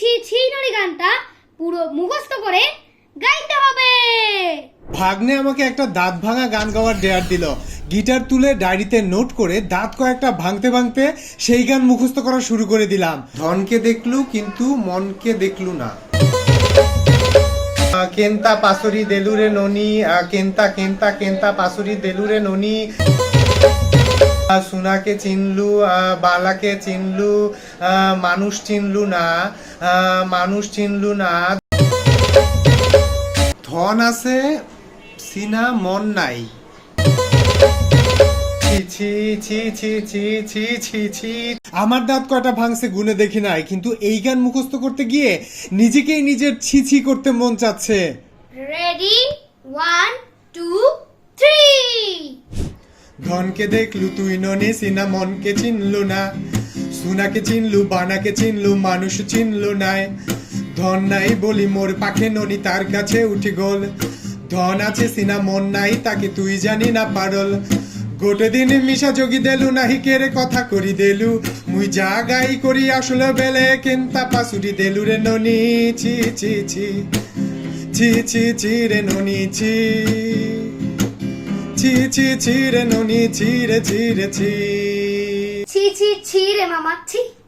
ছি ছি নড়ি গানটা পুরো মুখস্থ করে গাইতে হবে। ভাগ্নে আমাকে একটা দাঁত ভাঙা গান গাওয়ার ডেয়ার দিল। গিটার তুলে ডায়েরিতে নোট করে দাঁত কয়েকটা ভাঙতে ভাঙতে সেই গান মুখস্থ করা শুরু করে দিলাম। ধনকে দেখলু কিন্তু মনকে দেখলু না। কেন্তা পাসুরি দেলুরে ননি কেন্তা কেন্তা কেন্তা পাসুরি দেলুরে ননি। সুনাকে চিনলু বালাকে চিনলু মানুষ চিনলু না মানুষ চিনলু না। ধন আছে, সিনা মন নাই। ছি ছি ছি ছি ছি ছি ছি আমার দাঁত কয়টা ভাঙছে গুনে দেখি নাই, কিন্তু এই গান মুখস্থ করতে গিয়ে নিজেকেই নিজের ছি ছি করতে মন চাচ্ছে। রেডি ওয়ান টু থ্রি ধনকে দেখলু তুই ননি, সিনা মনকে চিনলু না। সুনাকে চিনলু, বানাকে চিনলু, মানুষ চিনলু নাই। ধন নাই বলি মোর পাখে ননি তার কাছে উঠি গোল। ধন আছে, সিনা মন নাই, তাকে তুই জানি না পারল। গোটে দিন মিশা যোগী দেলু নাহি কেরে কথা করি দেলু। মুই যা গাই করি আসলে বেলে, কেনতা পাসুরি দেলু রে ননি, ছি ছি ছি। ছি ছি ছি রে ননি, ছি। ছি ছি ছি রে ননি, ছি রে ছি রে, ছি। ছি ছি ছি রে মামা, ছি।